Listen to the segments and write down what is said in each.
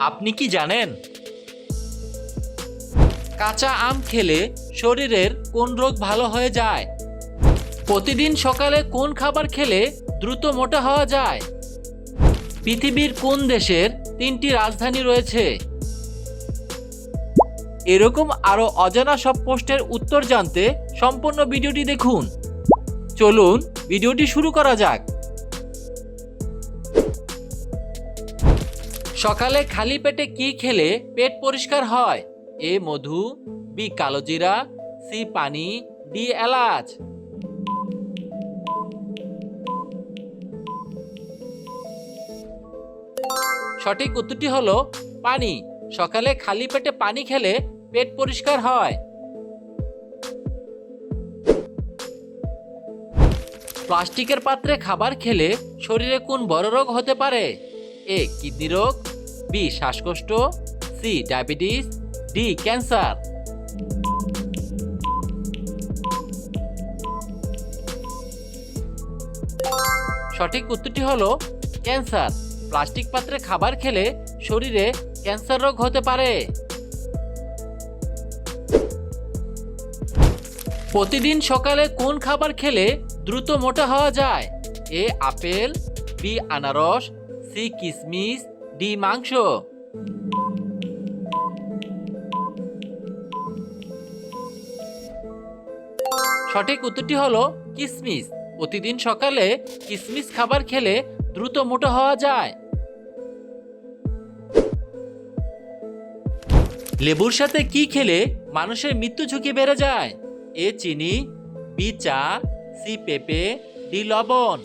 আপনি কি জানেন? কাঁচা আম খেলে শরীরের কোন রোগ ভালো হয়ে যায়? প্রতিদিন সকালে কোন খাবার খেলে দ্রুত মোটা হওয়া যায়? পৃথিবীর কোন দেশের তিনটি রাজধানী রয়েছে? এরকম আরও অজানা সব প্রশ্নের উত্তর জানতে সম্পূর্ণ ভিডিওটি দেখুন। চলুন, ভিডিওটি শুরু করা যাক। সকালে খালি পেটে কি খেলে পেট পরিষ্কার হয়? এ মধু, বি কালোজিরা সি পানি, ডি এলাচ। সঠিক উত্তরটি হলো পানি। সকালে খালি পেটে পানি খেলে পেট পরিষ্কার হয়। প্লাস্টিকের পাত্রে খাবার খেলে শরীরে কোন বড় রোগ হতে পারে? এ কিডনি রোগ বি, শ্বাসকষ্ট, সি, ডায়াবেটিস, ডি, ক্যান্সার। সঠিক উত্তরটি হল ক্যান্সার। প্লাস্টিক পাত্রে খাবার খেলে শরীরে ক্যান্সার রোগ হতে পারে। প্রতিদিন সকালে কোন খাবার খেলে দ্রুত মোটা হওয়া যায়? এ, আপেল, বি, আনারস, সি কিশমিশ ডি মাংস সঠিক উত্তরটি হলো কিসমিস। প্রতিদিন সকালে কিসমিস খাবার খেলে দ্রুত মোটা হওয়া যায়। লেবুর সাথে কি খেলে মানুষের মৃত্যু ঝুঁকি বেড়ে যায়? এ চিনি, বি চা, সি পেঁপে, ডি লবণ।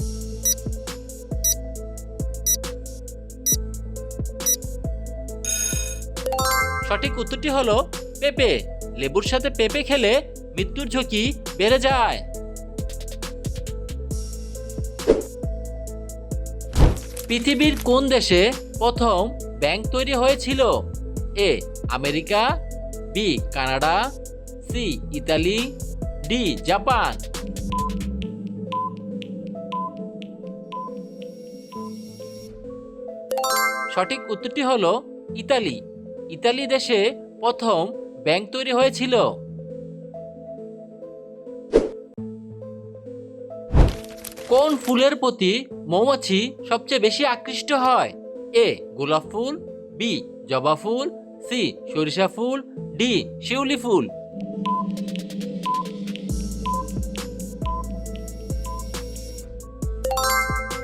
সঠিক উত্তরটি হলো পেঁপে। লেবুর সাথে পেঁপে খেলে মৃত্যুর ঝুঁকি বেড়ে যায়। পৃথিবীর কোন দেশে প্রথম ব্যাংক তৈরি হয়েছিল? A, America, B, Canada, C, Italy, D, Japan. সঠিক উত্তরটি হলো ইতালি। ইতালি দেশে প্রথম ব্যাংক তৈরি হয়েছিল। কোন ফুলের প্রতি মৌমাছি সবচেয়ে বেশি আকৃষ্ট হয়? এ, গোলাপ ফুল, বি, জবা ফুল, সি, সরিষা ফুল, ডি, শিউলি ফুল।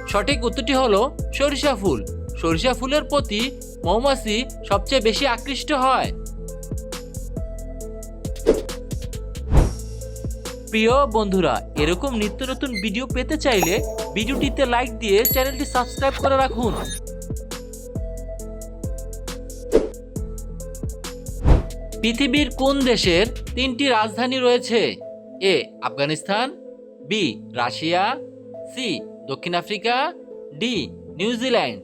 সঠিক উত্তরটি হলো সরিষা ফুল। সরিষা ফুলের প্রতি মৌমাছি সবচেয়ে বেশি আকৃষ্ট হয়। প্রিয় বন্ধুরা, এরকম নিত্য নতুন ভিডিও পেতে চাইলে ভিডিওটিতে লাইক দিয়ে চ্যানেলটি সাবস্ক্রাইব করে রাখুন। পৃথিবীর কোন দেশের তিনটি রাজধানী রয়েছে? A, Afghanistan, B, Russia, C, দক্ষিণ আফ্রিকা, ডি নিউজিল্যান্ড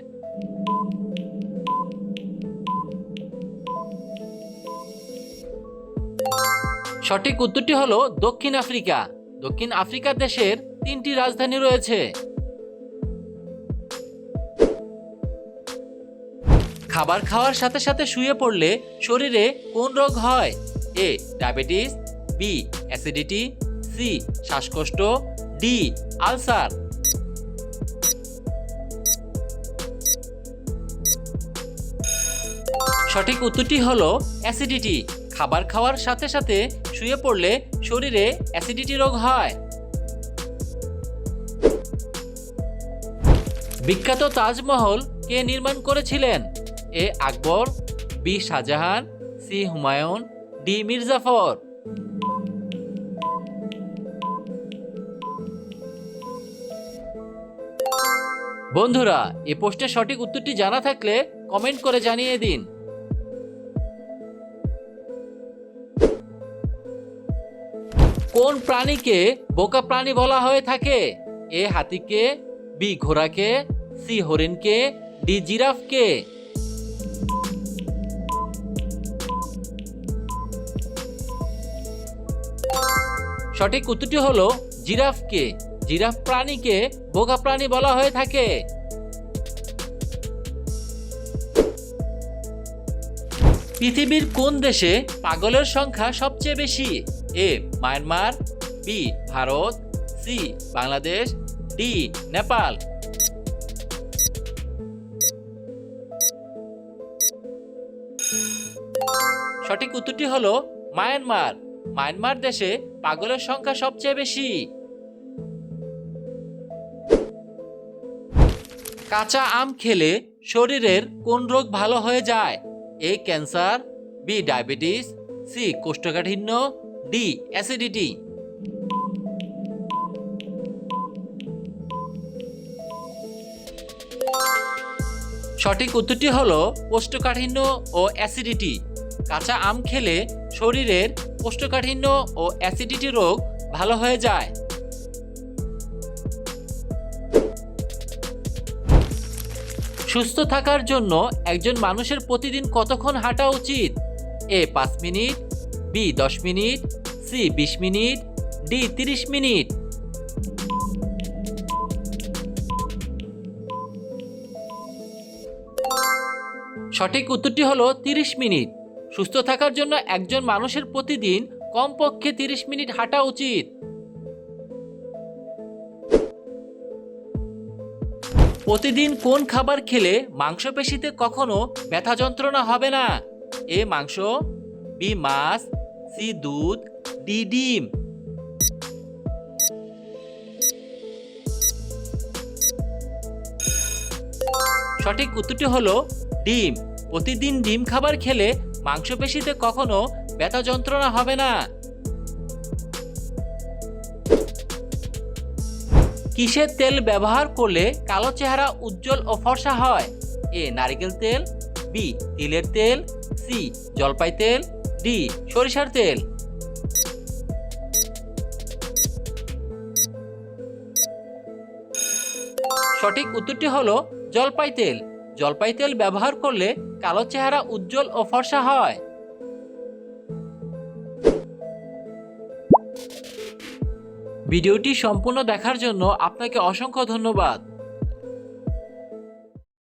সঠিক উত্তরটি হলো দক্ষিণ আফ্রিকা। দক্ষিণ আফ্রিকা দেশের তিনটি রাজধানী রয়েছে। খাবার খাওয়ার সাথে সাথে শুয়ে পড়লে শরীরে কোন রোগ হয়? A, diabetes, B, acidity, C, শ্বাসকষ্ট, ডি, আলসার। সঠিক উত্তরটি হলো অ্যাসিডিটি। খাবার খাওয়ার সাথে সাথে শুয়ে পড়লে শরীরে অ্যাসিডিটি রোগ হয়। বিখ্যাত তাজমহল কে নির্মাণ করেছিলেন? A Akbar, B Shah Jahan, C Humayun, D Mir Jafar. বন্ধুরা, এ পোস্টের সঠিক উত্তরটি জানা থাকলে কমেন্ট করে জানিয়ে দিন। কোন প্রাণীকে বোকা প্রাণী বলা হয়ে থাকে? এ হাতিকে, বি ঘোড়াকে, সি হরিণকে, ডি জিরাফকে। সঠিক উত্তরটি হলো জিরাফকে। জিরাফ প্রাণীকে বোকা প্রাণী বলা হয়ে থাকে। পৃথিবীর কোন দেশে পাগলের সংখ্যা সবচেয়ে বেশি? A Myanmar B Bharat C Bangladesh D Nepal সঠিক উত্তরটি হলো মায়ানমার মায়ানমার দেশে পাগলের সংখ্যা সবচেয়ে বেশি। কাঁচা আম খেলে শরীরের কোন রোগ ভালো হয়ে যায়? A cancer B diabetes C কোষ্ঠকাঠিন্য ডি অ্যাসিডিটি সঠিক উত্তরটি হলো কোষ্ঠকাঠিন্য ও অ্যাসিডিটি কাঁচা আম খেলে শরীরের কোষ্ঠকাঠিন্য ও অ্যাসিডিটি রোগ ভালো হয়ে যায়। সুস্থ থাকার জন্য একজন মানুষের প্রতিদিন কতক্ষণ হাঁটা উচিত? এ পাঁচ মিনিট বি দশ মিনিট, সি বিশ মিনিট, ডি তিরিশ মিনিট। সঠিক উত্তরটি হলো তিরিশ মিনিট। সুস্থ থাকার জন্য একজন মানুষের প্রতিদিন কমপক্ষে তিরিশ মিনিট হাঁটা উচিত। প্রতিদিন কোন খাবার খেলে মাংসপেশিতে কখনো ব্যথা যন্ত্রণা হবে না? এ মাংস, বি মাছ সি দুধ ডি সঠিক উত্তরটি হলো ডিম। প্রতিদিন ডিম খাবার খেলে মাংসপেশিতে কখনো ব্যথা যন্ত্রণা হবে না। কিসের তেল ব্যবহার করলে কালো চেহারা উজ্জ্বল ও ফর্সা হয়? এ নারকেল তেল, বি তিলের তেল, সি জলপাই তেল ডি, সরিষার তেল। সঠিক উত্তরটি হলো জলপাই তেল। জলপাই তেল ব্যবহার করলে কালো চেহারা উজ্জ্বল ও ফর্সা হয়। ভিডিওটি সম্পূর্ণ দেখার জন্য আপনাকে অসংখ্য ধন্যবাদ।